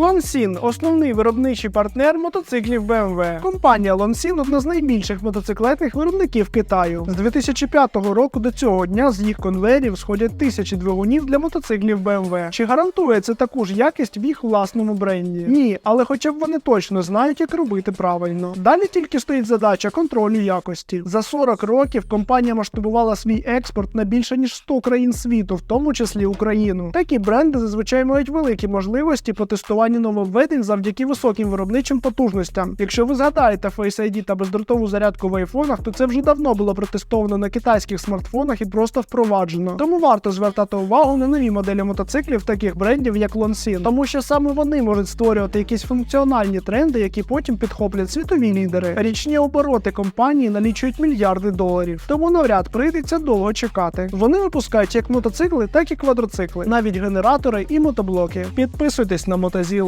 Лонсін основний виробничий партнер мотоциклів BMW. Компанія Лонсін одна з найбільших мотоциклетних виробників Китаю. З 2005 року до цього дня з їх конвеєрів сходять тисячі двигунів для мотоциклів BMW. Чи гарантує це таку ж якість в їх власному бренді? Ні, але хоча б вони точно знають, як робити правильно. Далі тільки стоїть задача контролю якості. За 40 років компанія масштабувала свій експорт на більше ніж 100 країн світу, в тому числі Україну. Такі бренди зазвичай мають великі можливості по нововведень завдяки високим виробничим потужностям. Якщо ви згадаєте Face ID та бездротову зарядку в айфонах, то це вже давно було протестовано на китайських смартфонах і просто впроваджено. Тому варто звертати увагу на нові моделі мотоциклів таких брендів, як Lonsin, тому що саме вони можуть створювати якісь функціональні тренди, які потім підхоплять світові лідери. Річні обороти компанії налічують мільярди доларів, тому навряд прийдеться довго чекати. Вони випускають як мотоцикли, так і квадроцикли, навіть генератори і мотоблоки. Підписуйтесь на Мотозір.